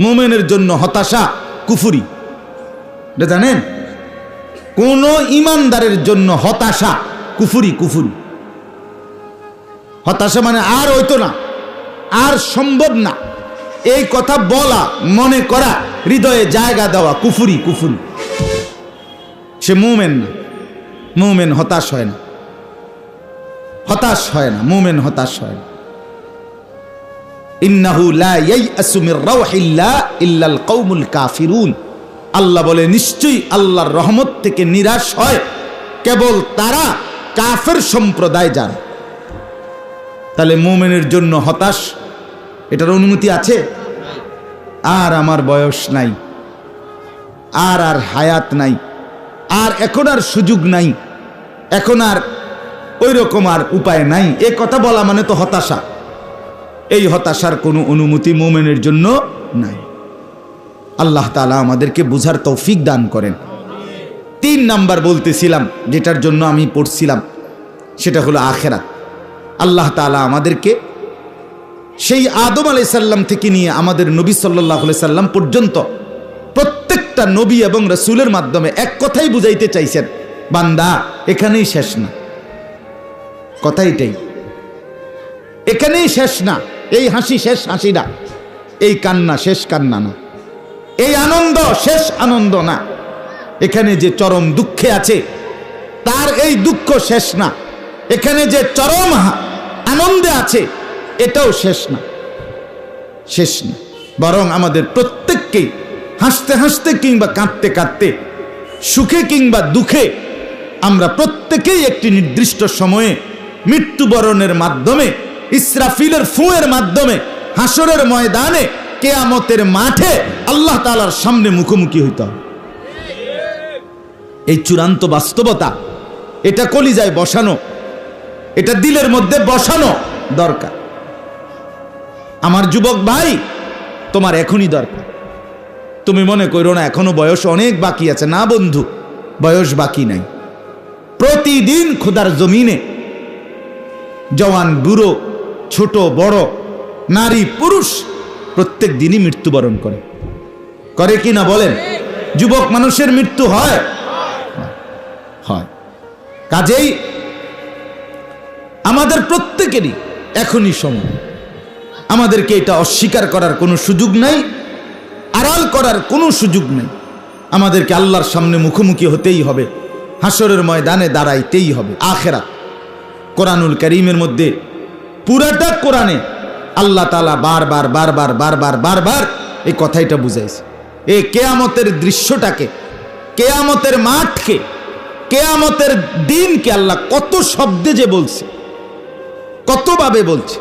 মোমেনের জন্য হতাশা, কুফুরি। এটা জানেন? কোন ইমানদারের জন্য হতাশা, কুফুরি কুফুরি। হতাশা মানে আর হইতো না, আর সম্ভব না। এই কথা বলা, মনে করা, হৃদয়ে জায়গা দেওয়া, কুফুরি কুফুরি। সে মুমেন না, মুমেন হতাশ হয় না। হতাশ হয় না, মুমেন হতাশ হয় না। আল্লাহ বলে, নিশ্চয়ই আল্লাহর রহমত থেকে নিরাশ হয় কেবল তারা কাফের সম্প্রদায় যারা। তাহলে মুমিনের জন্য হতাশ? এটার অনুমতি আছে? আর আমার বয়স নাই। আর আর হায়াত নাই। আর এখন আর সুযোগ নাই। এখন আর ওই রকম আর উপায় নাই। এ কথা বলা মানে তো হতাশা। এই হতাশার কোনো অনুমতি মোমেনের জন্য নাই। আল্লাহ তালা আমাদেরকে বুঝার তৌফিক দান করেন। তিন নাম্বার বলতেছিলাম, যেটার জন্য আমি পড়ছিলাম, সেটা হলো আখেরাত। আল্লাহ তালা আমাদেরকে সেই আদম আলাই সাল্লাম থেকে নিয়ে আমাদের নবী সাল্লাহ সাল্লাম পর্যন্ত প্রত্যেকটা নবী এবং রসুলের মাধ্যমে এক কথাই বুঝাইতে চাইছেন, বান্দা, এখানেই শেষ না। কথা এটাই। এখানেই শেষ না। এই হাসি শেষ হাসি না, এই কান্না শেষ কান্না না, এই আনন্দ শেষ আনন্দ না। এখানে যে চরম দুঃখে আছে, তার এই দুঃখ শেষ না। এখানে যে চরম আনন্দে আছে, এটাও শেষ না শেষ না। বরং আমাদের প্রত্যেককেই হাসতে হাসতে কিংবা কাঁদতে কাঁদতে, সুখে কিংবা দুঃখে, আমরা প্রত্যেকেই একটি নির্দিষ্ট সময়ে মৃত্যুবরণের মাধ্যমে ইসরাফিলের ফুঁয়ের মাধ্যমে হাসরের ময়দানে, কেয়ামতের মাঠে আল্লাহ তালার সামনে মুখোমুখি হইতে এই চূড়ান্ত বাস্তবতা, এটা কলিজায় বসানো, এটা দিলের মধ্যে বসানো দরকার। আমার যুবক ভাই, তোমার এখনই দরকার। তুমি মনে করো না, এখনও বয়স অনেক বাকি আছে। না বন্ধু, বয়স বাকি নাই। প্রতিদিন খোদার জমিনে, জওয়ান বুড়ো ছোট, বড়, নারী, পুরুষ প্রত্যেক দিনই মৃত্যুবরণ করে। করে কি না বলেন? যুবক মানুষের মৃত্যু হয়। হয়। কাজেই আমাদের প্রত্যেকেরই এখনই সময়। আমাদেরকে এটা অস্বীকার করার কোনো সুযোগ নাই, আড়াল করার কোনো সুযোগ নেই। আমাদেরকে আল্লাহর সামনে মুখোমুখি হতেই হবে হাসরের ময়দানে দাঁড়াইতেই হবে আখেরা কোরআনুল করিমের মধ্যে পুরাটা কোরআনে আল্লাহ তালা বারবার বারবার বারবার বারবার এই কথাইটা বুঝাইছে। এই কেয়ামতের দৃশ্যটাকে, কেয়ামতের মাঠকে, কেয়ামতের দিনকে আল্লাহ কত শব্দে যে বলছে কতভাবে বলছে।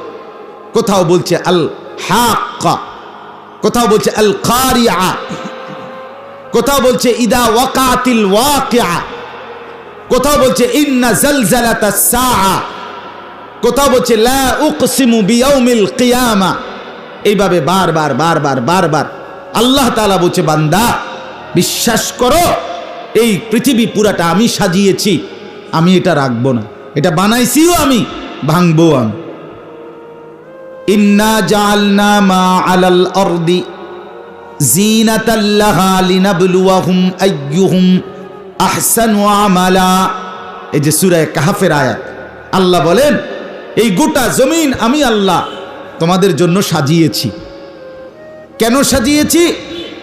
কোথাও বলছে আল হাক্কা, কোথাও বলছে আল কারিয়া, কোথাও বলছে ইদা ওয়াকাতিল ওয়াকিয়া, কোথাও বলছে ইন্না জালজালাতা সাআ। কোথাও বলছে এইভাবে বারবার বারবার বারবার আল্লাহ তাআলা বলছে, বান্দা, বিশ্বাস করো, এই পৃথিবী পুরাটা আমি সাজিয়েছি, আমি এটা রাখব না। এটা বানাইছিও আমি, ভাঙবো আমি। এই যে আল্লাহ বলেন এই গোটা জমিন আমি আল্লাহ তোমাদের জন্য সাজিয়েছি। কেন সাজিয়েছি?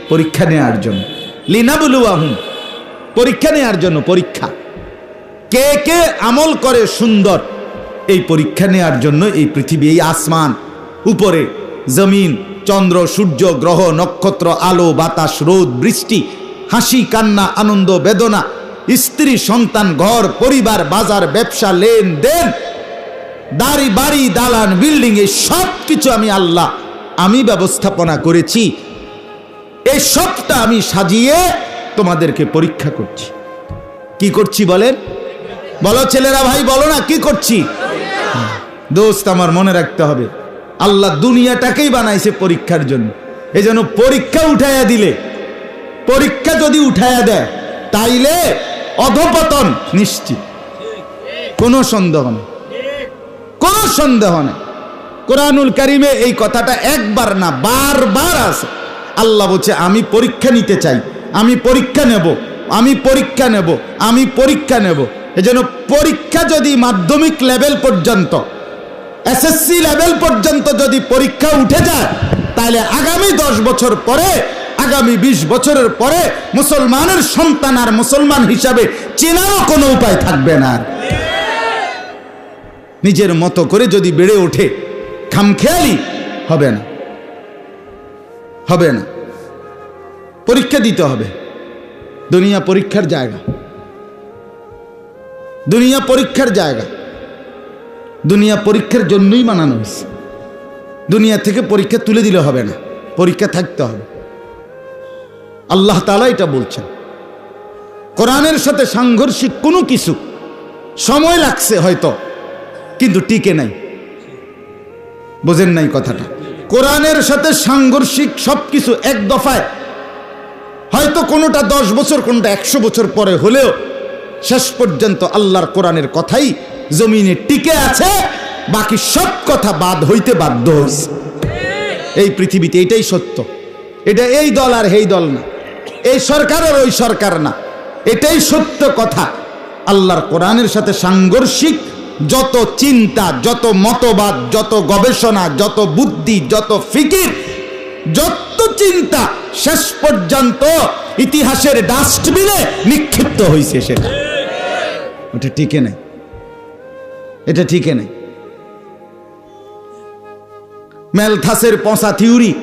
পরীক্ষা নেওয়ার জন্য। লিনাবলুয়াহুম, পরীক্ষা নেওয়ার জন্য পরীক্ষা। কে কে আমল করে সুন্দর, এই পরীক্ষা নেওয়ার জন্য এই পৃথিবী, এই আসমান, উপরে জমিন, চন্দ্র, সূর্য, গ্রহ, নক্ষত্র, আলো, বাতাস, রোদ, বৃষ্টি, হাসি, কান্না, আনন্দ, বেদনা, স্ত্রী, সন্তান, ঘর, পরিবার, বাজার, ব্যবসা, লেনদেন দাড়ি, বাড়ি, দালান, বিল্ডিং, এই সব কিছু আমি আল্লাহ, আমি ব্যবস্থাপনা করেছি। এই সবটা আমি সাজিয়ে তোমাদেরকে পরীক্ষা করছি। কি করছি বলেন? বলো ছেলেরা ভাই, বলো না, কি করছি? দোস্ত, আমার মনে রাখতে হবে, আল্লাহ দুনিয়াটাকেই বানাইছে পরীক্ষার জন্য। এই যেন পরীক্ষা উঠাইয়া দিলে, পরীক্ষা যদি উঠাইয়া দেয়, তাইলে অধপতন নিশ্চিত। কোনো সন্দেহ নেই। সন্দেহ নেই। কোরআনুল কারিমে এই কথাটা একবার না, বারবার আছে। আল্লাহ বলছে, আমি পরীক্ষা নিতে চাই, আমি পরীক্ষা নেব, আমি পরীক্ষা নেব, আমি পরীক্ষা নেব। এজন্য পরীক্ষা যদি মাধ্যমিক লেভেল পর্যন্ত, এসএসসি লেভেল পর্যন্ত যদি পরীক্ষা উঠে যায়, তাহলে আগামী দশ বছর পরে, আগামী ২০ বছরের পরে মুসলমানের সন্তান আর মুসলমান হিসাবে চেনারও কোনো উপায় থাকবে না। নিজের মতো করে যদি বেড়ে ওঠে, খামখেয়ালি হবে না। হবে না। পরীক্ষা দিতে হবে। দুনিয়া পরীক্ষার জায়গা। দুনিয়া পরীক্ষার জায়গা। দুনিয়া পরীক্ষার জন্যই বানানো হয়েছে। দুনিয়া থেকে পরীক্ষা তুলে দিলে হবে না। পরীক্ষা থাকতে হবে। আল্লাহ তালা এটা বলছেন। কোরআনের সাথে সাংঘর্ষিক কোনো কিছু সময় লাগছে হয়তো। কিন্তু টিকে নাই। বোঝেন নাই কথাটা। কোরআনের সাথে সাংঘর্ষিক সব কিছু এক দফায়। হয়তো কোনোটা দশ বছর, কোনোটা একশো বছর পরে হলেও শেষ পর্যন্ত আল্লাহর কোরআনের কথাই জমিনে টিকে আছে, বাকি সব কথা বাদ হইতে বাধ্য হয়েছে এই পৃথিবীতে এটাই সত্য। এটা এই দল আর এই দল না। এই সরকার আর ওই সরকার না। এটাই সত্য কথা। আল্লাহর কোরআনের সাথে সাংঘর্ষিক যত চিন্তা, যত মতবাদ, যত গবেষণা, যত বুদ্ধি, যত ফিকির, যত চিন্তা, শেষ পর্যন্ত ইতিহাসের ডাস্টবিনে নিক্ষিপ্ত হয়েছে সেটা। ওটা টিকে নেই। এটা টিকে নেই। ম্যালথাসের পচা থিওরি,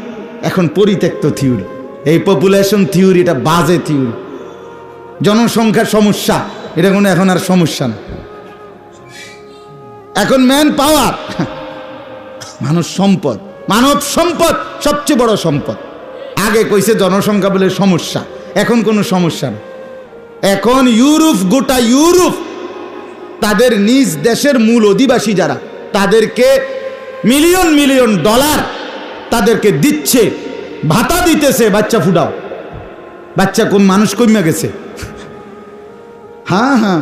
এখন পরিত্যক্ত থিওরি। এই পপুলেশন থিওরি এটা বাজে থিওরি। জনসংখ্যার সমস্যা, এটা কোনো এখন আর সমস্যা না। এখন ম্যান পাওয়ার মানুষ সম্পদ। মানব সম্পদ সবচেয়ে বড় সম্পদ। আগে কইছে জনসংখ্যা বলে সমস্যা, এখন কোনো সমস্যা না। এখন ইউরোপ, গোটা ইউরোপ তাদের নিজ দেশের মূল অধিবাসী যারা, তাদেরকে মিলিয়ন মিলিয়ন ডলার তাদেরকে দিচ্ছে, ভাতা দিতেছে, বাচ্চা ফুটাও। বাচ্চা কোন মানুষ কমে গেছে? হ্যাঁ হ্যাঁ।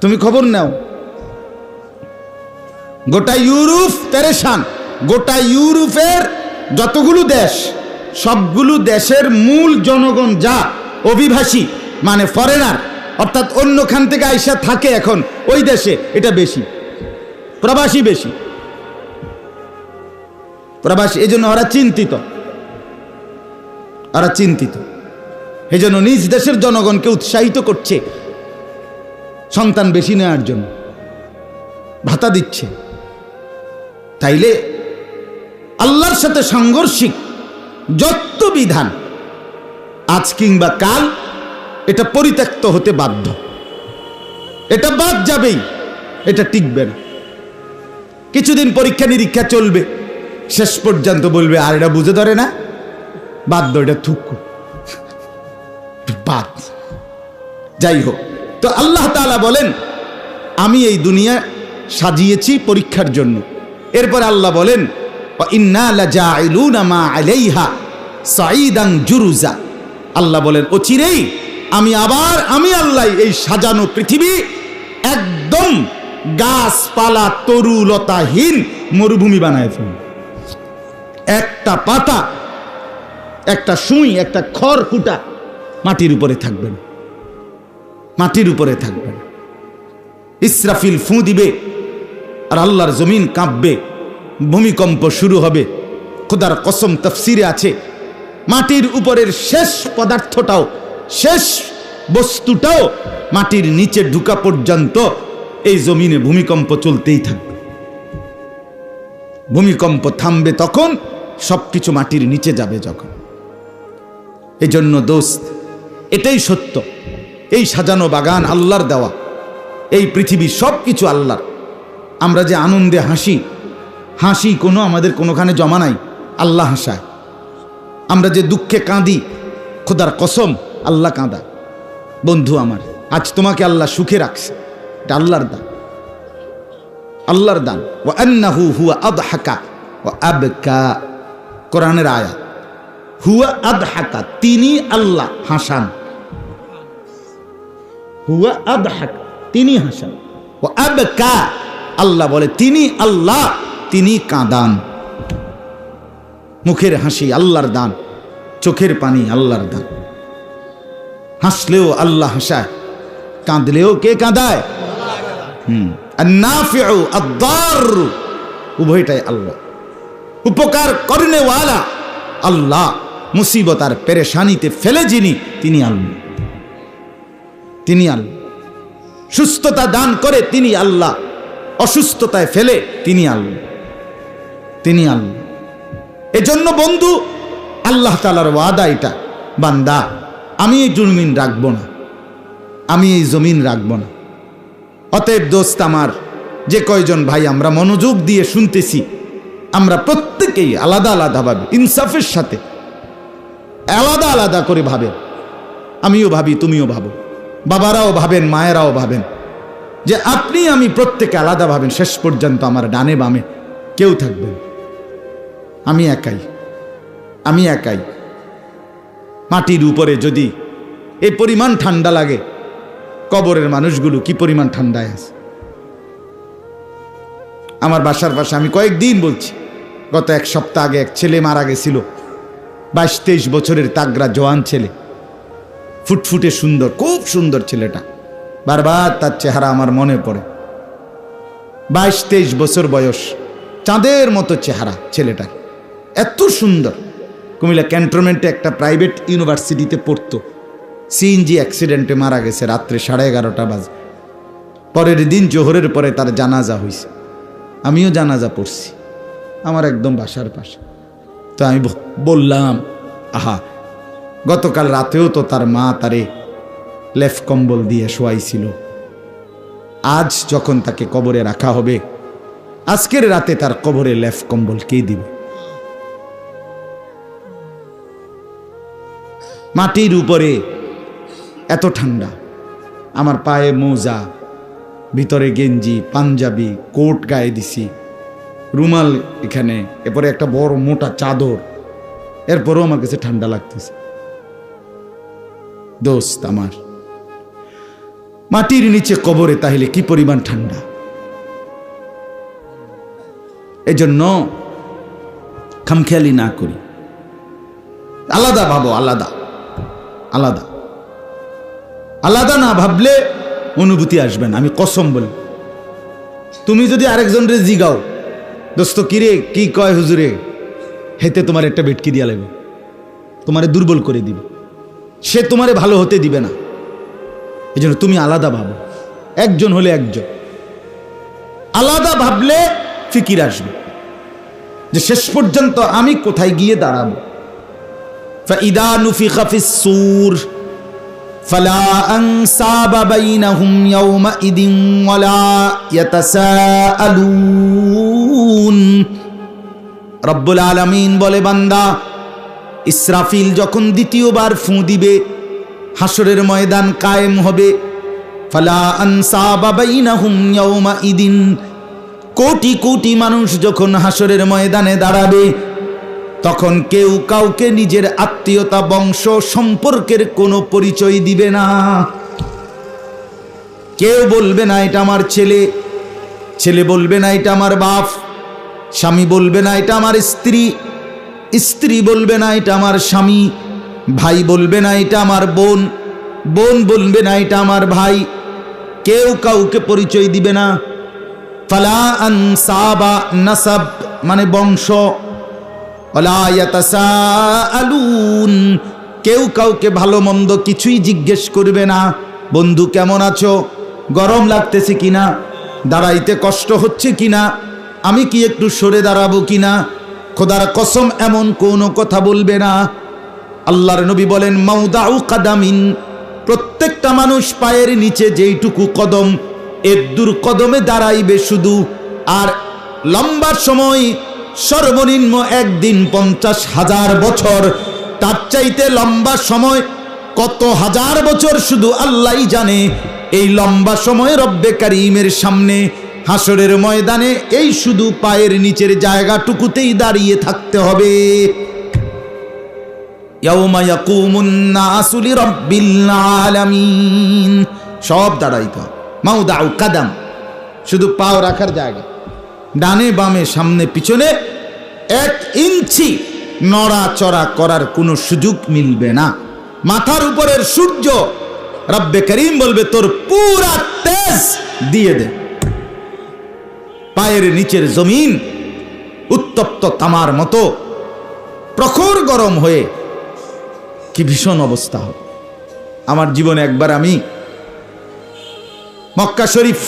তুমি খবর নাও। গোটা ইউরোপ পেরেশান। গোটা ইউরোপের যতগুলো দেশ, সবগুলো দেশের মূল জনগণ যা অভিবাসী মানে ফরেনার অর্থাৎ অন্যখান থেকে আইসা থাকে এখন ওই দেশে, এটা বেশি। প্রবাসী বেশি। প্রবাসী এই জন্য ওরা চিন্তিত। ওরা চিন্তিত। এই জন্য নিজ দেশের জনগণকে উৎসাহিত করছে। সন্তান বেশি নেওয়ার জন্য। ভাতা দিচ্ছে। তাইলে আল্লাহর সাথে সাংঘর্ষিক যত বিধান, আজ কিংবা কাল, এটা পরিত্যক্ত হতে বাধ্য। এটা বাদ যাবেই, এটা টিকবে না। কিছুদিন পরীক্ষা নিরীক্ষা চলবে, শেষ পর্যন্ত বলবে, আর এটা বুঝে ধরে না, বাধ্য, এটা থুকু। বাদ। যাই হোক, তো আল্লাহ তাআলা বলেন, আমি এই দুনিয়া সাজিয়েছি পরীক্ষার জন্য। এরপর আল্লাহ বলেন জুরুজা। আল্লাহ বলেন অচিরেই আমি আবার, আমি আল্লাহ এই সাজানো পৃথিবী একদম গাছপালা তরুলতাহীন মরুভূমি বানায় ফেলব। একটা পাতা, একটা সুই, একটা খড় কুটা মাটির উপরে থাকবে না। মাটির উপরে থাকবে না। ইসরাফিল ফু দিবে আর আল্লাহর জমিন কাঁপবে, ভূমিকম্প শুরু হবে। খোদার কসম তফসিরে আছে, মাটির উপরের শেষ পদার্থটাও, শেষ বস্তুটাও মাটির নিচে ঢুকা পর্যন্ত এই জমিনে ভূমিকম্প চলতেই থাকবে। ভূমিকম্প থামবে তখন সবকিছু মাটির নিচে যাবে যখন। এজন্য দোস্ত, এটাই সত্য। এই সাজানো বাগান আল্লাহর দেওয়া। এই পৃথিবী সব কিছু আল্লাহর। আমরা যে আনন্দে হাসি হাসি কোনো আমাদের কোনোখানে জমা নাই, আল্লাহ হাসায়। আমরা যে দুঃখে কাঁদি, খোদার কসম, আল্লাহ কাঁদা। বন্ধু আমার, আজ তোমাকে আল্লাহ সুখে রাখছে, এটা আল্লাহর দান। আল্লাহর দান। ও আন্নাহু হুয়া আদহাকা ও আবকা। কোরআনের আয়া হুয়া আদহাকা, তিনি আল্লাহ হাসান। হুয়া আদহাকা, তিনি হাসান। ও আবকা। আল্লাহ বলে, তিনি আল্লাহ, তিনি কাঁদান। মুখের হাসি আল্লাহর দান, চোখের পানি আল্লাহর দান। হাসলেও আল্লাহ হাসায়, কাঁদলেও কে কাঁদায়? উভয়টাই আল্লাহ। উপকার করনেওয়ালা আল্লাহ মুসিবত আর পেরেশানিতে ফেলে যিনি, তিনি আল্লাহ। তিনি আল্লাহ। সুস্থতা দান করে তিনি আল্লাহ। অসুস্থতায় ফেলে তিনি আল্লাহ তিনি আল্লাহ এজন্য বন্ধু, আল্লাহ তালার ওয়াদা এটা, বান্দা, আমি এই জমিন রাখব না, আমি এই জমিন রাখব না। অতএব দোস্ত আমার, যে কয়জন ভাই আমরা মনোযোগ দিয়ে শুনতেছি, আমরা প্রত্যেকেই আলাদা আলাদাভাবে ইনসাফের সাথে। আলাদা আলাদা করে ভাবে আমিও ভাবি, তুমিও ভাবো। বাবারাও ভাবেন, মায়েরাও ভাবেন। যে আপনি আমি প্রত্যেকে আলাদা ভাবেন শেষ পর্যন্ত আমার ডানে বামে কেউ থাকবেন। আমি একাই আমি একাই। মাটির উপরে যদি এই পরিমাণ ঠান্ডা লাগে, কবরের মানুষগুলো কি পরিমাণ ঠান্ডায় আছে? আমার বাসার পাশে আমি কয়েকদিন বলছি, গত এক সপ্তাহ আগে এক ছেলে মারা গেছিল, বাইশ তেইশ বছরের তাগরা জওয়ান ছেলে। ফুটফুটে সুন্দর, খুব সুন্দর ছেলেটা। বারবার তার চেহারা আমার মনে পড়ে। বাইশ, তেইশ বছর বয়স, চাঁদের মতো চেহারা ছেলেটার। এত সুন্দর। কুমিল্লা ক্যান্টনমেন্টে একটা প্রাইভেট ইউনিভার্সিটিতে পড়তো। সিএনজি অ্যাক্সিডেন্টে মারা গেছে রাত্রে সাড়ে এগারোটা বাজে। পরের দিন জোহরের পরে তার জানাজা হয়েছে আমিও জানাজা পড়ছি। আমার একদম বাসার পাশে। তো আমি বললাম, আহা, গতকাল রাতেও তো তার মা তারে লেফ কম্বল দিয়ে শোয়াইছিল। আজ যখন তাকে কবরে রাখা হবে, আজকের রাতে তার কবরে লেফ কম্বল কে দিবে? মাটির উপরে এত ঠান্ডা, আমার পায়ে মোজা, ভিতরে গেঞ্জি, পাঞ্জাবি, কোট গায়ে দিছি। রুমাল এখানে, এরপরে একটা বড় মোটা চাদর, এরপরেও আমার কাছে ঠান্ডা লাগতেছে। দোস্ত আমার। মাটির নিচে কবরে তাহলে কি পরিমাণ ঠান্ডা? এজন্য খামখেয়ালি না করি। আলাদা ভাবো, আলাদা আলাদা। আলাদা না ভাবলে অনুভূতি আসবে না, আমি কসম বলি। তুমি যদি আরেকজনরে জিগাও, দোস্ত, কিরে, কি কয় হুজুরে? হেতে তোমার একটা বেটকি দিয়া লাগবে। তোমারে দুর্বল করে দিবে। সে তোমারে ভালো হতে দিবে না। এই জন্য তুমি আলাদা ভাবো একজন হলে একজন আলাদা ভাবলে ফিকির আসবে যে শেষ পর্যন্ত আমি কোথায় গিয়ে দাঁড়াবো فإذا نفخ في الصور فلا أنساب بينهم يومئذ ولا يتساءلون রব্বুল আলামিন বলে বান্দা ইসরাফিল যখন দ্বিতীয়বার ফুঁ দিবে হাসরের ময়দান কায়েম হবে। ইয়াউমা ইদিন কোটি কোটি মানুষ যখন হাসরের ময়দানে দাঁড়াবে, তখন কেউ কাউকে নিজের আত্মীয়তা, বংশ, সম্পর্কের কোনো পরিচয় দিবে না। কেউ বলবে না, এটা আমার ছেলে। ছেলে বলবে না, এটা আমার বাপ। স্বামী বলবে না, এটা আমার স্ত্রী। স্ত্রী বলবে না, এটা আমার স্বামী। ভাই বলবে না, এটা আমার বোন। বোন বলবে না, এটা আমার ভাই। কেউ কাউকে পরিচয় দিবে না। ফালা আনসাবা নাসাব মানে বংশ। ইয়াতাসাআলুন, কেউ কাউকে ভালো মন্দ কিছুই জিজ্ঞেস করবে না। বন্ধু, কেমন আছো? গরম লাগতেছে কিনা দাঁড়াইতে কষ্ট হচ্ছে কিনা আমি কি একটু সরে দাঁড়াবো কিনা খোদার কসম, এমন কোনো কথা বলবে না। আল্লাহর নবী বলেন, মাউদাউ কাদামিন প্রত্যেকটা মানুষ পায়ের নিচে যেইটুকু কদম, এর দূর কদমে দাঁড়াইবে শুধু, আর লম্বা সময় সর্বনিম্ন একদিন পঞ্চাশ হাজার বছর, তার চাইতে লম্বা সময় কত হাজার বছর শুধু আল্লাহই জানে। এই লম্বা সময় রব্বে কারিমের সামনে হাসরের ময়দানে এই শুধু পায়ের নিচের জায়গাটুকুতেই দাঁড়িয়ে থাকতে হবে। সব দাঁড়াইতে। হবে মাউদাউ কাদাম। শুধু পাও রাখার জায়গা। ডানে বামে সামনে পিছনে এক ইঞ্চি নড়াচড়া করার কোনো সুযোগ মিলবে না। মাথার উপরের সূর্য রব্বে করিম বলবে, তোর পুরা তেজ দিয়ে দে। পায়ের নিচের জমিন উত্তপ্ত তামার মতো প্রখর গরম হয়ে কি ভীষণ অবস্থা। আমার জীবনে একবার আমি মক্কা শরীফ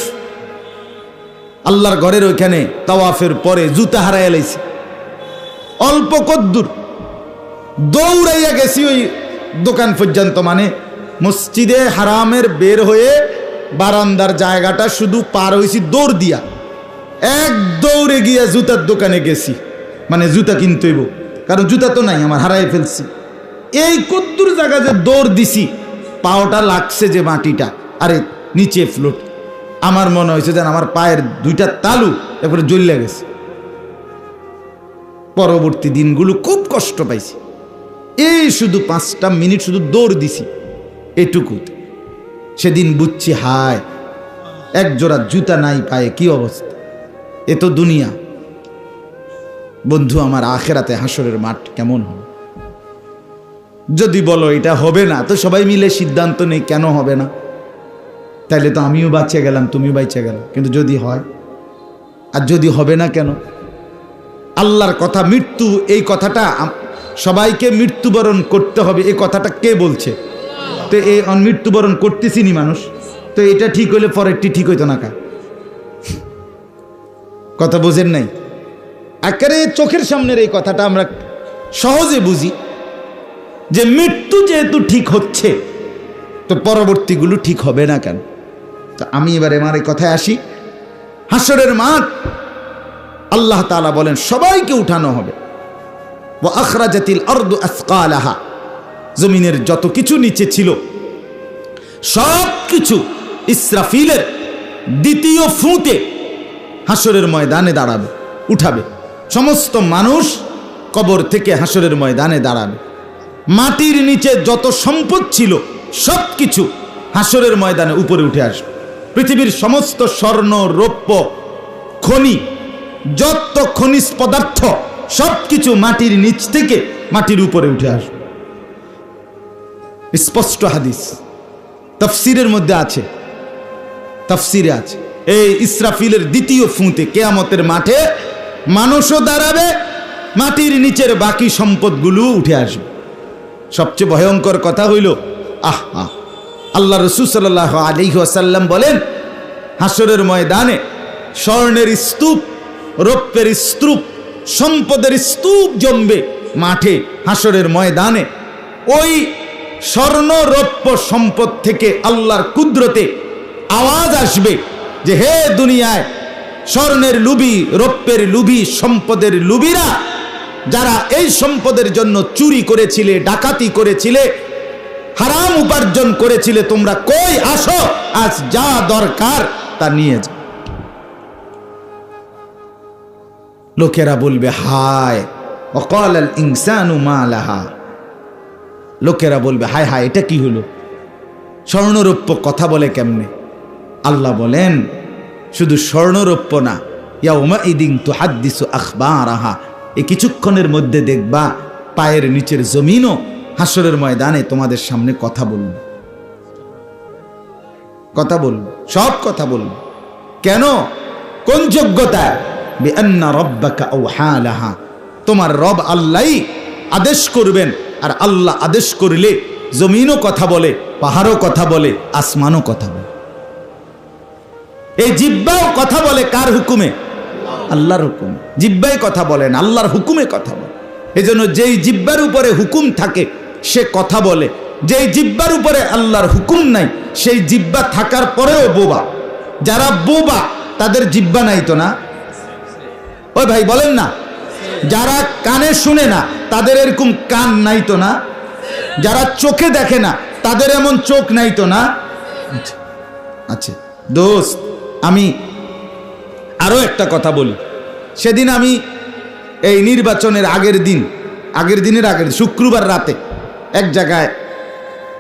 আল্লাহর ঘরের ওইখানে তাওয়াফের পরে জুতা হারাই লাইছি। অল্প কদ্দুর দৌড়াইয়া গেছি ওই দোকান পর্যন্ত মানে মসজিদে হারামের বের হয়ে বারান্দার জায়গাটা শুধু পার হয়েছি দৌড় দিয়া। এক দৌড়ে গিয়া জুতার দোকানে গেছি মানে জুতা কিনতে হইব, কারণ জুতা তো নাই, আমার হারাই ফেলছি। এই কদ্দুর জায়গা যে দৌড় দিছি, পাওটা লাগছে যে মাটিটা। আরে, নিচে ফ্লোট আমার মনে হয়েছে যেন আমার পায়ের দুইটা তালু এরপরে জ্বলিয়া গেছে। পরবর্তী দিনগুলো খুব কষ্ট পাইছি। এই শুধু পাঁচটা মিনিট শুধু দৌড় দিছি। এটুকুতে সেদিন বুঝছি, হায় এক জোড়া জুতা নাই পায়ে, কি অবস্থা। এ তো দুনিয়া। বন্ধু, আমার আখেরাতে হাসরের মাঠ কেমন হবে? যদি বলো এটা হবে না, তো সবাই মিলে সিদ্ধান্ত নেই কেন হবে না। তাইলে তো আমিও বাঁচে গেলাম, তুমিও বাঁচে গেল। কিন্তু যদি হয়, আর যদি হবে না কেন? আল্লাহর কথা, মৃত্যু, এই কথাটা সবাইকে মৃত্যুবরণ করতে হবে, এই কথাটা কে বলছে? তো এই মৃত্যুবরণ করতেছি নি মানুষ, তো এটা ঠিক হইলে পরেরটি ঠিক হইতো না কা? কথা বোঝেন নাই? একেবারে চোখের সামনের এই কথাটা আমরা সহজে বুঝি। যে মৃত্যু যেহেতু ঠিক হচ্ছে, তো পরবর্তীগুলো ঠিক হবে না কেন? তো আমি এবারে আমার এই কথায় আসি। হাসরের মাঠ, আল্লাহ তাআলা বলেন, সবাইকে উঠানো হবে। ও আখরাজাতিল অর্দু আসকালাহা, জমিনের যত কিছু নিচে ছিল, সব কিছু ইসরাফিলের দ্বিতীয় ফুঁতে হাসরের ময়দানে দাঁড়াবে, উঠাবে। সমস্ত মানুষ কবর থেকে হাসরের ময়দানে দাঁড়াবে। মাটির নিচে যত সম্পদ ছিল সব কিছু হাসরের ময়দানে উপরে উঠে আসবে। পৃথিবীর সমস্ত স্বর্ণ, রৌপ্য, খনি, যত খনিজ পদার্থ সব কিছু মাটির নিচ থেকে মাটির উপরে উঠে আসবে। স্পষ্ট হাদিস। তফসিরের মধ্যে আছে। তফসিরে আছে। এই ইসরাফিলের দ্বিতীয় ফুঁতে কেয়ামতের মাঠে মানুষও দাঁড়াবে, মাটির নিচের বাকি সম্পদগুলো উঠে আসবে। সবচেয়ে ভয়ঙ্কর কথা হইল, আহ আহ। আল্লাহ রসুল সাল্লাহ আসাল্লাম বলেন হাসরের ময়দানে স্বর্ণের স্তূপ, রৌপ্যের স্তূপ, সম্পদের স্তূপ জমবে মাঠে হাসরের ময়দানে। ওই স্বর্ণ, রৌপ্য সম্পদ থেকে আল্লাহর কুদরতে আওয়াজ আসবে যে, হে দুনিয়ায় স্বর্ণের লুবি, রৌপ্যের লুবি, সম্পদের লুবিরা যারা এই সম্পদের জন্য চুরি করেছিলে, ডাকাতি করেছিলে, হারাম উপার্জন করেছিলে, তোমরা কই আসো? আজ যা দরকার তা নিয়ে যাও। লোকেরা বলবে, হায় অকল ইনসানু মা লাহা লোকেরা বলবে, হায় হায়, এটা কি হলো? স্বর্ণরৌপ্য কথা বলে কেমনে? আল্লাহ বলেন, শুধু স্বর্ণরৌপ্য না ইয়া উমা ইদিন তো হাদ্দিসু আখবার আহা এই কিছুক্ষণের মধ্যে দেখবা পায়ের নিচের জমিনও হাসরের ময়দানে তোমাদের সামনে কথা বলবে। কথা বলবে, সব কথা বলবে। কেন? কোন যোগ্যতা? তোমার রব আল্লাহ আদেশ করবেন, আর আল্লাহ আদেশ করলে জমিনও কথা বলে, পাহাড়ও কথা বলে, আসমানও কথা বলে। এই জিব্বাও কথা বলে কার হুকুমে? আল্লাহর হুকুম। জিব্বাই কথা বলেন আল্লাহর হুকুমে কথা বলে। এজন্য যেই জিব্বার উপরে হুকুম থাকে, সে কথা বলে। যেই জিব্বার উপরে আল্লাহর হুকুম নাই, সেই জিব্বা থাকার পরেও বোবা। যারা বোবা, তাদের জিব্বা নাই তো না? ওই ভাই, বলেন না। যারা কানে শুনে না, তাদের এরকম কান নাই তো না? যারা চোখে দেখে না, তাদের এমন চোখ নাই তো না? আচ্ছা আচ্ছা। দোস্ত, আমি আরও একটা কথা বলি। সেদিন আমি এই নির্বাচনের আগের দিন, আগের দিনের আগের শুক্রবার রাতে এক জায়গায়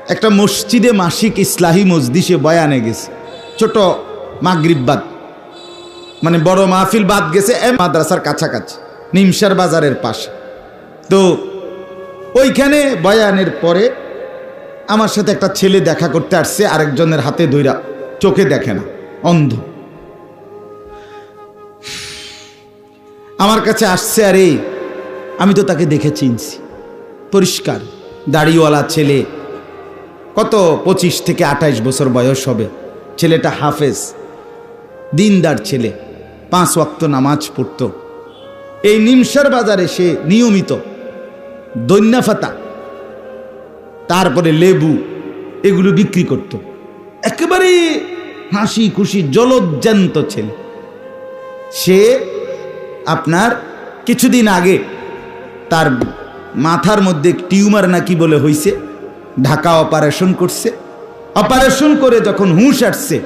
একটা মসজিদে মাসিক ইসলাহি মসজিদে বয়ানে গেছে। ছোট মাগরিববাদ মানে বড় মাহফিল বাদ গেছে, এ মাদ্রাসার কাছাকাছি, নিমসার বাজারের পাশে। তো ওইখানে বয়ানের পরে আমার সাথে একটা ছেলে দেখা করতে আসছে, আরেকজনের হাতে ধইরা চোখে দেখে না, অন্ধ। আমার কাছে আসছে, আরে আমি তো তাকে দেখে চিনছি। পরিষ্কার, দাড়িওয়ালা ছেলে। কত পঁচিশ থেকে আঠাইশ বছর বয়স হবে। ছেলেটা হাফেজ, দিনদার ছেলে, পাঁচ ওয়াক্ত নামাজ পড়ত। এই নিমসার বাজারে সে নিয়মিত দৈন্যাফাতা, তারপরে লেবু, এগুলো বিক্রি করত। একেবারে হাসি খুশি, জলজ্জান্ত ছেলে। সে আপনার কিছুদিন আগে তার মাথার মধ্যে টিউমার নাকি বলে হইছে, ঢাকা অপারেশন করছে। অপারেশন করে যখন হুঁশ আসছে,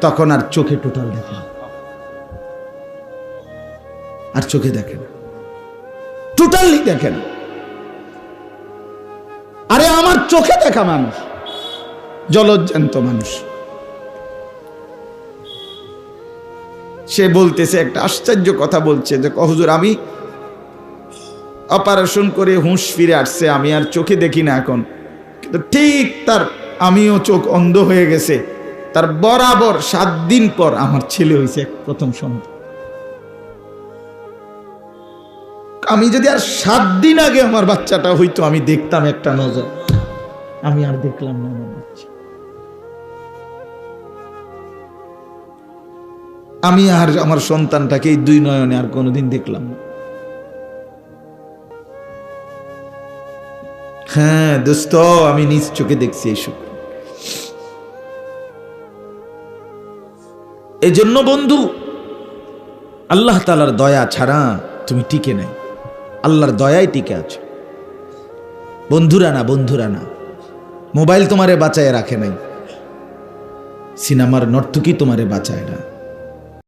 তখন আর চোখে টোটাল দেখে আর চোখে দেখে না। টোটালি দেখে না। আরে আমার চোখে দেখা মানুষ, জলজ্জান্ত মানুষ। সে বলতেছে একটা আশ্চর্য কথা বলছে, যে হুজুর, আমি অপারেশন করে হুঁশ ফিরে আসছে, আমি আর চোখে দেখি না এখন। কিন্তু ঠিক তার, আমিও চোখ অন্ধ হয়ে গেছে। তার বরাবর সাত দিন পর আমার ছেলে হয়েছে প্রথম সন্তান। আমি যদি আর সাত দিন আগে আমার বাচ্চাটা হইতো, আমি দেখতাম একটা নজর। আমি আর দেখলাম না আমার বাচ্চা। আমি আর আমার সন্তানটাকে এই দুই নয়নে আর কোনোদিন দেখলাম না। হ্যাঁ দোস্ত, আমি নিজ চোখে দেখছি এইসব এই জন্য বন্ধু, আল্লাহ তালার দয়া ছাড়া তুমি টিকে নাই। আল্লাহর দয়ায় টিকে আছো। বন্ধুরা না বন্ধুরা না, মোবাইল তোমারে বাঁচায় রাখে নাই। সিনেমার নর্তকী তোমারে বাঁচায় না।